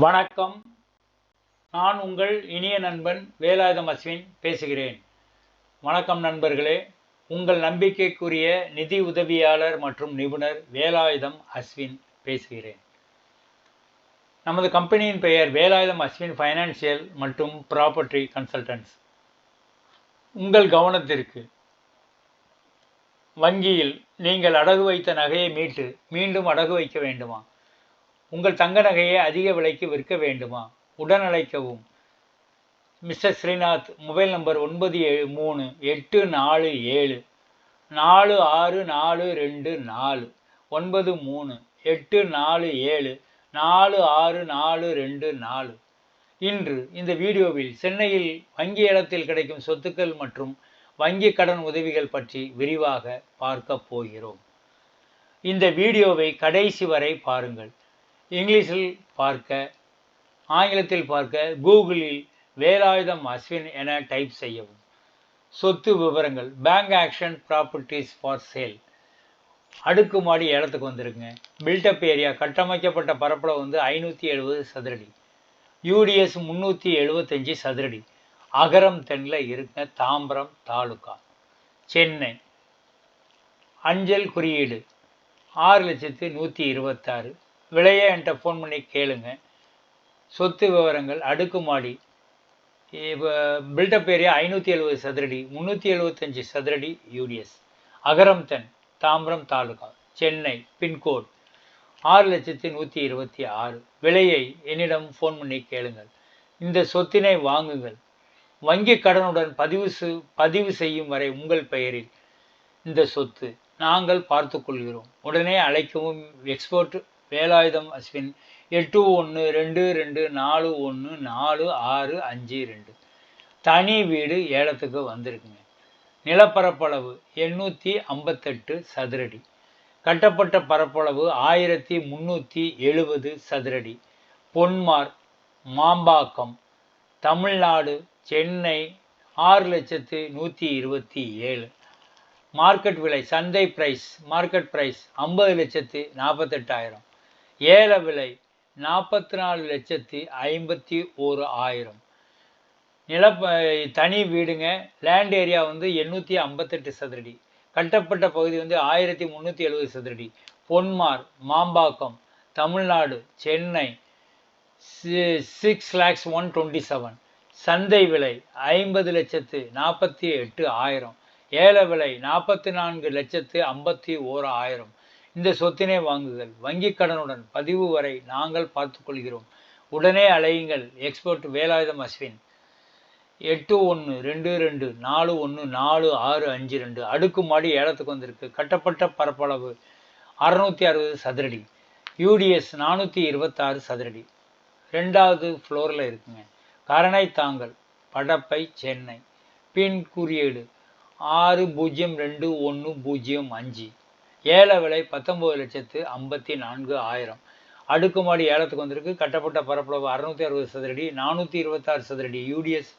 வணக்கம். நான் உங்கள் இனிய நண்பன் வேலாயுதம் அஸ்வின் பேசுகிறேன். வணக்கம் நண்பர்களே. உங்கள் நம்பிக்கைக்குரிய நிதி உதவியாளர் மற்றும் நிபுணர் வேலாயுதம் அஸ்வின் பேசுகிறேன். நமது கம்பெனியின் பெயர் வேலாயுதம் அஸ்வின் ஃபைனான்சியல் மற்றும் ப்ராப்பர்ட்டி கன்சல்டன்ட்ஸ் உங்கள் கவனத்திற்கு வங்கியில் நீங்கள் அடகு வைத்த நகையை மீட்டு மீண்டும் அடகு வைக்க வேண்டுமா? உங்கள் தங்க நகையை அதிக விலைக்கு விற்க வேண்டுமா? உடன் அழைக்கவும் மிஸ்டர் ஸ்ரீநாத் மொபைல் நம்பர் ஒன்பது ஏழு மூணு எட்டு நாலு ஏழு நாலு ஆறு நாலு ரெண்டு நாலு ஒன்பது மூணு எட்டு நாலு ஏழு நாலு ஆறு நாலு ரெண்டு நாலு. இன்று இந்த வீடியோவில் சென்னையில் வங்கி இடத்தில் கிடைக்கும் சொத்துக்கள் மற்றும் வங்கி கடன் உதவிகள் பற்றி விரிவாக பார்க்க போகிறோம். இந்த வீடியோவை கடைசி வரை பாருங்கள். இங்கிலீஷில் பார்க்க ஆங்கிலத்தில் பார்க்க கூகுளில் வேலாயுதம் அஸ்வின் என டைப் செய்யவும். சொத்து விவரங்கள் bank auction properties for sale அடுக்குமாடி இடத்துக்கு வந்துருக்குங்க. பில்டப் ஏரியா கட்டமைக்கப்பட்ட பரப்பளவு வந்து ஐநூற்றி எழுபது சதுரடி. யூடிஎஸ் முந்நூற்றி எழுபத்தஞ்சி சதுரடி. அகரம் தென்னில் இருக்குங்க தாம்பரம் தாலுக்கா சென்னை. அஞ்சல் குறியீடு ஆறு லட்சத்து நூற்றி இருபத்தாறு. விலையை என்கிட்ட ஃபோன் பண்ணி கேளுங்க. சொத்து விவரங்கள் அடுக்குமாடி. இப்போ பில்டப் ஏரியா ஐநூற்றி எழுபது சதுரடி முந்நூற்றி எழுபத்தஞ்சி சதுரடி யூடிஎஸ் அகரம் தென் தாம்பரம் தாலுகா சென்னை பின்கோட். ஆறு லட்சத்தி நூற்றி இருபத்தி ஆறு. விலையை என்னிடம் ஃபோன் பண்ணி கேளுங்கள். இந்த சொத்தினை வாங்குங்கள். வங்கி கடனுடன் பதிவு செ- பதிவு செய்யும் வரை உங்கள் பெயரில் இந்த சொத்து நாங்கள் பார்த்துக்கொள்கிறோம் உடனே அழைக்கவும் எக்ஸ்போர்ட் வேலாயுதம் அஸ்வின். எட்டு ஒன்று ரெண்டு ரெண்டு நாலு ஒன்று நாலு ஆறு அஞ்சு ரெண்டு தனி வீடு ஏலத்துக்கு வந்திருக்குங்க. நிலப்பரப்பளவு எண்ணூற்றி ஐம்பத்தெட்டு சதுரடி. கட்டப்பட்ட பரப்பளவு ஆயிரத்தி முந்நூற்றி எழுபது சதுரடி. பொன்மார் மாம்பாக்கம் தமிழ்நாடு சென்னை ஆறு லட்சத்து நூற்றி இருபத்தி ஏழு. மார்க்கெட் விலை சந்தை ப்ரைஸ் மார்க்கெட் ப்ரைஸ் ஐம்பது லட்சத்து நாற்பத்தெட்டாயிரம். ஏல விலை நாற்பத்தி நாலு லட்சத்தி ஐம்பத்தி ஒரு ஆயிரம். நில தனி வீடுங்க. லேண்ட் ஏரியா வந்து எண்ணூற்றி ஐம்பத்தெட்டு சதுரடி. கட்டப்பட்ட பகுதி வந்து ஆயிரத்தி முந்நூற்றி எழுபது சதுரடி. Ponmar Mambakkam Tamil Nadu Chennai six lakhs one twenty seven சந்தை விலை ஐம்பது லட்சத்து நாற்பத்தி எட்டு ஆயிரம். ஏல விலை நாற்பத்தி நான்கு லட்சத்து ஐம்பத்தி ஓர் ஆயிரம். இந்த சொத்தினை வாங்குங்கள் வங்கி கடனுடன் பதிவு வரை நாங்கள் பார்த்துக்கொள்கிறோம். உடனே அலையுங்கள். எக்ஸ்போர்ட் வேலாயுதம் அஸ்வின். எட்டு ஒன்று ரெண்டு ரெண்டு நாலு ஒன்று நாலு ஆறு அஞ்சு ரெண்டு. அடுக்குமாடி ஏலத்துக்கு வந்திருக்கு. கட்டப்பட்ட பரப்பளவு அறுநூற்றி அறுபது சதுரடி. யூடிஎஸ் நானூற்றி இருபத்தாறு சதுரடி. ரெண்டாவது ஃப்ளோரில் இருக்குங்க. கரணை தாங்கல் படப்பை சென்னை. பின் குறியீடு ஆறு பூஜ்ஜியம் ரெண்டு ஒன்று பூஜ்ஜியம் அஞ்சு. ஏல விலை பத்தொம்பது லட்சத்து ஐம்பத்தி நான்கு ஆயிரம். அடுக்குமாடி ஏலத்துக்கு வந்திருக்கு. கட்டப்பட்ட பரப்பளவு அறுநூத்தி அறுபது சதுரடி நானூற்றி இருபத்தாறு சதுரடி யூடிஎஸ்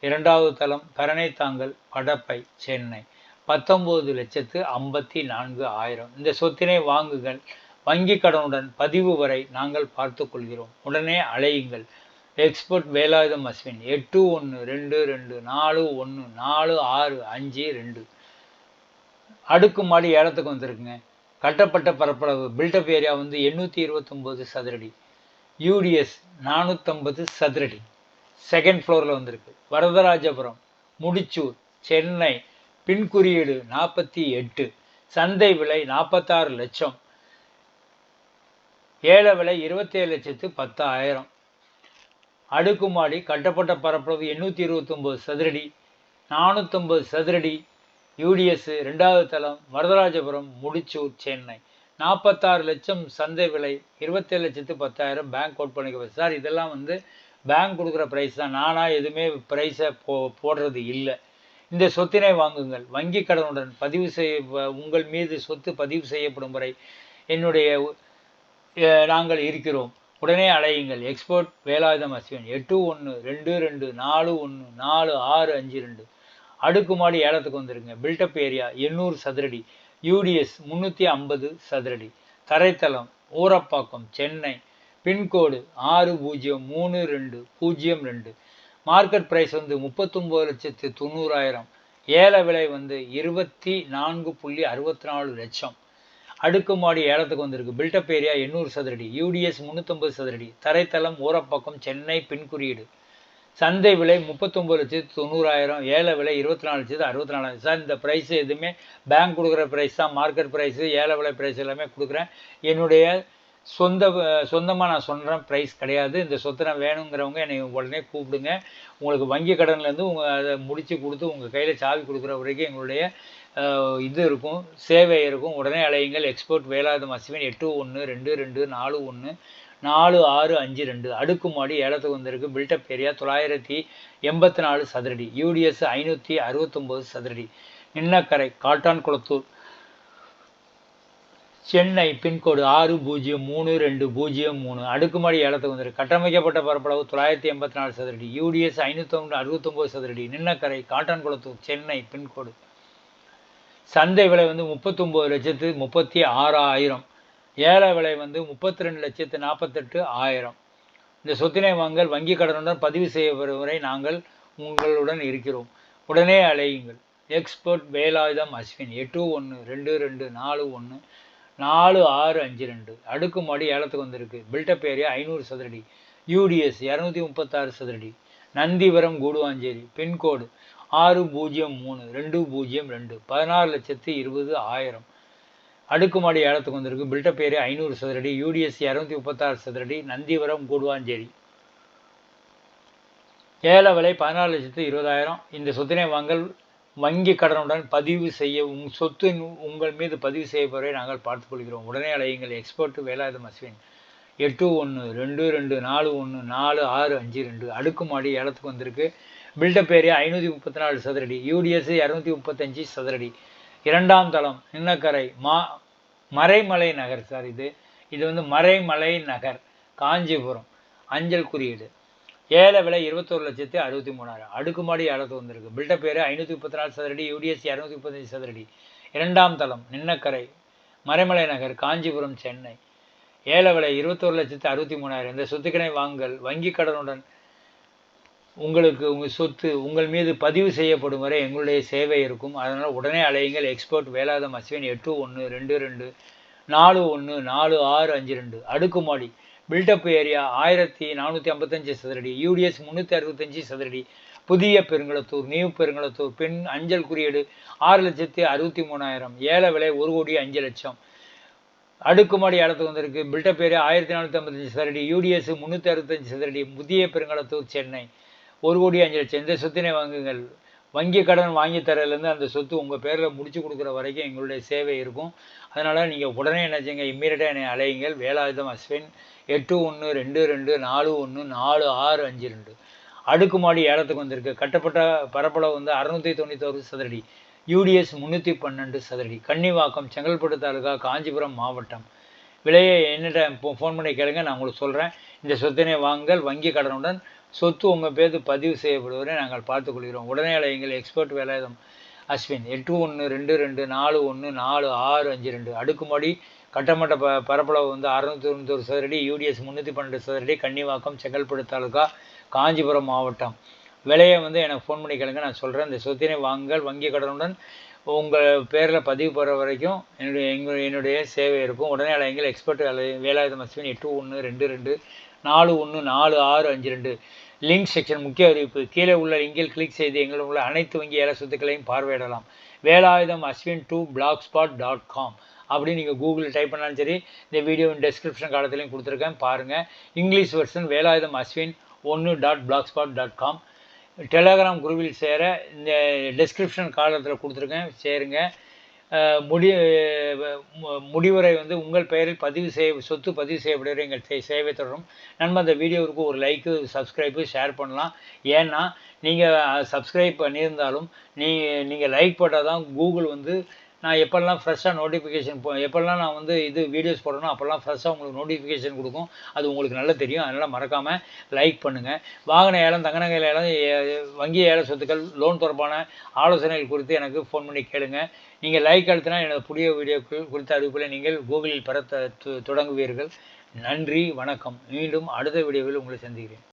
இரண்டாவது தளம் கரணை படப்பை சென்னை. பத்தொம்போது லட்சத்து ஐம்பத்தி நான்கு ஆயிரம். இந்த சொத்தினை வாங்குங்கள். வங்கி கடனுடன் பதிவு வரை நாங்கள் பார்த்துக்கொள்கிறோம் உடனே அழையுங்கள் எக்ஸ்போர்ட் வேலாயுதம் அஸ்வின் எட்டு ஒன்று ரெண்டு ரெண்டு நாலு ஒன்று நாலு ஆறு அஞ்சு ரெண்டு. அடுக்குமாடி ஏலத்துக்கு வந்திருக்குங்க. கட்டப்பட்ட பரப்பளவு பில்டப் ஏரியா வந்து எண்ணூற்றி இருபத்தொம்போது சதுரடி. யூடிஎஸ் நானூற்றம்பது சதுரடி. செகண்ட் ஃப்ளோரில் வந்திருக்கு. வரதராஜபுரம் முடிச்சூர் சென்னை பின் குறியீடு நாற்பத்தி எட்டு. சந்தை விலை நாற்பத்தாறு லட்சம். ஏல விலை இருபத்தேழு லட்சத்து பத்தாயிரம். அடுக்குமாடி கட்டப்பட்ட பரப்பளவு எண்ணூற்றி இருபத்தொம்போது சதுரடி. நானூற்றம்பது சதுரடி. யூடிஎஸ் ரெண்டாவது தளம் வரதராஜபுரம் முடிச்சூர் சென்னை. நாற்பத்தாறு லட்சம் சந்தை விலை இருபத்தேழு லட்சத்து பத்தாயிரம் பேங்க் கோட் பண்ணிக்க சார் இதெல்லாம் வந்து பேங்க் கொடுக்குற ப்ரைஸ் தான். நானாக எதுவுமே ப்ரைஸை போ போடுறது இல்லை. இந்த சொத்தினை வாங்குங்கள். வங்கி கடனுடன் பதிவு செய்ய உங்கள் மீது சொத்து பதிவு செய்யப்படும் வரை என்னுடைய நாங்கள் இருக்கிறோம். உடனே அழையுங்கள் எக்ஸ்போர்ட் வேலாயுதம் அஸ்வின். எட்டு ஒன்று ரெண்டு ரெண்டு நாலு ஒன்று நாலு ஆறு அஞ்சு ரெண்டு. அடுக்குமாடி ஏலத்துக்கு வந்துருங்க. பில்டப் ஏரியா எண்ணூறு சதுரடி. யூடிஎஸ் முந்நூற்றி ஐம்பது சதுரடி. தரைத்தளம் ஊரப்பாக்கம் சென்னை. பின்கோடு ஆறு பூஜ்ஜியம் மூணு ரெண்டு பூஜ்ஜியம் ரெண்டு. மார்க்கெட் ப்ரைஸ் வந்து முப்பத்தொம்போது லட்சத்து தொண்ணூறாயிரம். ஏல விலை வந்து இருபத்தி நான்கு புள்ளி அறுபத்தி நாலு லட்சம். அடுக்குமாடி ஏலத்துக்கு வந்திருக்கு. பில்டப் ஏரியா எண்ணூறு சதுரடி. யூடிஎஸ் முந்நூற்றம்பது சதுரடி. தரைத்தளம் ஊரப்பக்கம் சென்னை பின்குறியீடு. சந்தை விலை முப்பத்தொம்பது லட்சத்து தொண்ணூறாயிரம் ஏழை விலை இருபத்தி நாலு லட்சத்து அறுபத்தி நாலாயிரம் சார் இந்த ப்ரைஸ் எதுவுமே பேங்க் கொடுக்குற ப்ரைஸ் தான் மார்க்கெட் ப்ரைஸு ஏழை விலை ப்ரைஸ் எல்லாமே கொடுக்குறேன். என்னுடைய சொந்த சொந்தமாக நான் சொல்கிறேன் ப்ரைஸ் கிடையாது. இந்த சொத்தை நான் வேணுங்கிறவங்க என்னை உடனே கூப்பிடுங்க. உங்களுக்கு வங்கி கடன்லேருந்து உங்கள் அதை முடித்து கொடுத்து உங்கள் கையில் சாவி கொடுக்குற வரைக்கும் எங்களுடைய இது இருக்கும் சேவை இருக்கும். உடனே அலையுங்கள். எக்ஸ்போர்ட் வேலாத அஸ்வின் எட்டு ஒன்று ரெண்டு ரெண்டு நாலு ஒன்று. நாலு ஆறு அஞ்சு ரெண்டு. அடுக்குமாடி ஏலத்துக்கு வந்திருக்கு பில்டப் ஏரியா தொள்ளாயிரத்தி எண்பத்தி நாலு சதுரடி. யூடிஎஸ் ஐநூற்றி அறுபத்தொம்போது சதுரடி. நின்னக்கரை காட்டான் குளத்தூர் சென்னை பின்கோடு ஆறு பூஜ்ஜியம் மூணு ரெண்டு பூஜ்ஜியம் மூணு. அடுக்குமாடி ஏலத்துக்கு வந்திருக்கு கட்டமைக்கப்பட்ட பரப்பளவு தொள்ளாயிரத்தி எண்பத்தி நாலு சதுரடி. யூடிஎஸ் ஐநூற்றொன்று அறுபத்தொம்போது சதுரடி. நின்னக்கரை காட்டான்குளத்தூர் சென்னை பின்கோடு. சந்தை விலை வந்து முப்பத்தொம்போது லட்சத்து முப்பத்தி ஆறாயிரம். ஏல விலை வந்து முப்பத்தி ரெண்டு லட்சத்து நாற்பத்தெட்டு ஆயிரம். இந்த சொத்தினை வாங்கல் வங்கி கடனுடன் பதிவு செய்யப்படும் வரை நாங்கள் உங்களுடன் இருக்கிறோம். உடனே அலையுங்கள். எக்ஸ்பர்ட் வேலாயுதம் அஸ்வின் எட்டு ஒன்று ரெண்டு ரெண்டு நாலு ஒன்று நாலு ஆறு அஞ்சு ரெண்டு. அடுக்குமாடி ஏலத்துக்கு வந்திருக்கு. பில்டப் ஏரியா ஐநூறு சதுரடி. யூடிஎஸ் இரநூத்தி முப்பத்தாறு சதுரடி. நந்திவரம் கூடுவாஞ்சேரி. பின்கோடு ஆறு பூஜ்ஜியம் மூணு ரெண்டு பூஜ்ஜியம் ரெண்டு. பதினாறு லட்சத்து இருபது ஆயிரம். அடுக்குமாடி ஏலத்துக்கு வந்திருக்கு. பில்டப் ஏரியா ஐநூறு சதுரடி யூடிஎஸ் இரநூத்தி முப்பத்தாறு சதுரடி நந்திவரம் கூடுவாஞ்சேரி. ஏல விலை பதினாலு லட்சத்து இருபதாயிரம். இந்த சொத்தினை வாங்கல் வங்கி கடனுடன் பதிவு செய்ய உங் சொத்து உங்கள் மீது பதிவு செய்யப்படுவதை நாங்கள் பார்த்துக்கொள்கிறோம். உடனே அலையுங்கள். எக்ஸ்போர்ட் வேலாயுதம் அஸ்வின். எட்டு ஒன்று ரெண்டு ரெண்டு நாலு ஒன்று நாலு ஆறு அஞ்சு ரெண்டு. அடுக்குமாடி ஏலத்துக்கு வந்திருக்கு. பில்டப் ஏரியா ஐநூற்றி முப்பத்தி நாலு சதுரடி யூடிஎஸ் இரநூத்தி முப்பத்தஞ்சு சதுரடி. இரண்டாம் தளம் இன்னக்கரை மா மறைமலை நகர் சார் இது. இது வந்து மறைமலை நகர் காஞ்சிபுரம். அஞ்சல் குறியீடு. ஏல விலை இருபத்தொரு லட்சத்தி அறுபத்தி மூணாயிரம் அடுக்குமாடி ஏலத்து வந்திருக்கு. பில்டப் பேர் ஐநூற்றி முப்பத்தி நாலு சதுரடி யூடிஎஸ்சி இரநூத்தி முப்பத்தஞ்சு சதுரடி. இரண்டாம் தளம் நின்னக்கரை மறைமலை நகர் காஞ்சிபுரம் சென்னை. ஏல விலை இருபத்தொரு லட்சத்தி அறுபத்தி மூணாயிரம் இந்த சொத்துக்கிணை வாங்கல் வங்கி கடனுடன் உங்களுக்கு உங்கள் சொத்து உங்கள் மீது பதிவு செய்யப்படும் வரை எங்களுடைய சேவை இருக்கும். அதனால் உடனே அலையுங்கள். எக்ஸ்போர்ட் வேலாதம் அஸ்வின் எட்டு ஒன்று ரெண்டு ரெண்டு நாலு ஒன்று நாலு ஆறு அஞ்சு ரெண்டு. அடுக்குமாடி பில்டப் ஏரியா ஆயிரத்தி நானூற்றி ஐம்பத்தஞ்சு சதுரடி யூடிஎஸ் முந்நூற்றி அறுபத்தஞ்சு சதுரடி. புதிய பெருங்களத்தூர் நியூ பெருங்களத்தூர் பெண் அஞ்சல் குறியீடு ஆறு லட்சத்தி அறுபத்தி மூணாயிரம். ஏல விலை ஒரு கோடி அஞ்சு லட்சம். அடுக்குமாடி இடத்துக்கு வந்திருக்கு. பில்டப் ஏரியா ஆயிரத்தி நானூற்றி ஐம்பத்தஞ்சு சதுரடி யூடிஎஸ் முந்நூற்றி அறுபத்தஞ்சு சதுரடி. புதிய பெருங்களத்தூர் சென்னை. ஒரு கோடி அஞ்சு லட்சம். இந்த சொத்தினை வாங்குங்கள். வங்கி கடன் வாங்கி தரதுலேருந்து அந்த சொத்து உங்கள் பேரில் முடிச்சு கொடுக்குற வரைக்கும் எங்களுடைய சேவை இருக்கும். அதனால் நீங்கள் உடனே என்ன செய்யுங்க? இம்மீடியட்டாக என்னை அலையுங்கள். வேலாயுதம் அஸ்வின் எட்டு ஒன்று ரெண்டு ரெண்டு நாலு ஒன்று நாலு ஆறு அஞ்சு ரெண்டு. அடுக்குமாடி ஏலத்துக்கு வந்திருக்கு. கட்டப்பட்ட பரப்பளவு வந்து அறுநூற்றி தொண்ணூத்தோரு சதுரடி. யூடிஎஸ் முந்நூற்றி பன்னெண்டு சதுரடி. கன்னிவாக்கம் செங்கல்பட்டு தாலுகா காஞ்சிபுரம் மாவட்டம். விலையை என்னிட்ட ஃபோன் பண்ணி கேளுங்க. நான் உங்களுக்கு சொல்கிறேன் இந்த சொத்தினை வாங்கல் வங்கி கடனுடன் சொத்து உங்கள் பேர் பதிவு செய்யப்படுவதை நாங்கள் பார்த்துக்கொள்கிறோம். உடனே எங்கள் எக்ஸ்பர்ட் வேலாயுதம் அஸ்வின் எட்டு ஒன்று ரெண்டு ரெண்டு நாலு ஒன்று நாலு ஆறு அஞ்சு ரெண்டு. அடுக்குமாடி கட்டமட்ட ப பரப்பளவு வந்து அறுநூத்தி தொண்ணூத்தொரு சதுரடி யூடிஎஸ் முந்நூற்றி பன்னெண்டு சதுரடி கன்னிவாக்கம் செங்கல்பட்டு தாலுகா காஞ்சிபுரம் மாவட்டம். விலையை வந்து எனக்கு ஃபோன் பண்ணி கேளுங்க நான் சொல்கிறேன் இந்த சொத்தினை வாங்குங்கள் வங்கி கடனுடன் உங்கள் பேரில் பதிவு போகிற வரைக்கும் என்னுடைய எங்கள் என்னுடைய சேவை இருக்கும். உடனே அலைங்கள் எக்ஸ்பர்ட் வேலாயுதம் அஸ்வின் எட்டு ஒன்று ரெண்டு ரெண்டு நாலு ஒன்று நாலு ஆறு அஞ்சு ரெண்டு. லிங்க் செக்ஷன் முக்கிய அறிவிப்பு. கீழே உள்ள லிங்கில் கிளிக் செய்து எங்களிடம் உள்ள அனைத்து வங்கி ஏல சொத்துக்களையும் பார்வையிடலாம். Velayudham Ashwin two blogspot dot com அப்படின்னு நீங்கள் கூகுளில் டைப் பண்ணாலும் சரி இந்த வீடியோவின் டெஸ்கிரிப்ஷன் காலத்துலையும் கொடுத்துருக்கேன் பாருங்கள் இங்கிலீஷ் வெர்ஷன் வேலாயுதம் அஸ்வின் ஒன்று dot blogspot dot com Telegram குரூப்பில் சேர இந்த டெஸ்கிரிப்ஷன் காலத்தில் கொடுத்துருக்கேன் சேருங்க. முடி முடிவுரை வந்து உங்கள் பெயரில் பதிவு செய்ய சொத்து பதிவு செய்யப்படுகிற எங்கள் சேவை தொடரும். நண்பர் அந்த வீடியோவுக்கு ஒரு லைக்கு சப்ஸ்கிரைப்பு ஷேர் பண்ணலாம். ஏன்னா நீங்கள் சப்ஸ்கிரைப் பண்ணியிருந்தாலும் நீ நீங்கள் லைக் போட்டால் தான் கூகுள் வந்து நான் எப்போல்லாம் ஃப்ரெஷ்ஷாக நோட்டிஃபிகேஷன் போ எப்போல்லாம் நான் வந்து இது வீடியோஸ் போடணும் அப்போல்லாம் ஃப்ரெஷ்ஷாக உங்களுக்கு நோட்டிஃபிகேஷன் கொடுக்கும். அது உங்களுக்கு நல்லா தெரியும். அதனால் மறக்காமல் லைக் பண்ணுங்கள் வாகன ஏலம் தங்கநகை ஏலம் வங்கி ஏல சொத்துக்கள் லோன் தொடர்பான ஆலோசனைகள் குறித்து எனக்கு ஃபோன் பண்ணி கேளுங்க. நீங்கள் லைக் அழுத்தினா எனது புதிய வீடியோக்கள் குறித்த அறிவிப்பில் நீங்கள் கூகுளில் பெற தொடங்குவீர்கள். நன்றி வணக்கம். மீண்டும் அடுத்த வீடியோவில் உங்களை சந்திக்கிறேன்.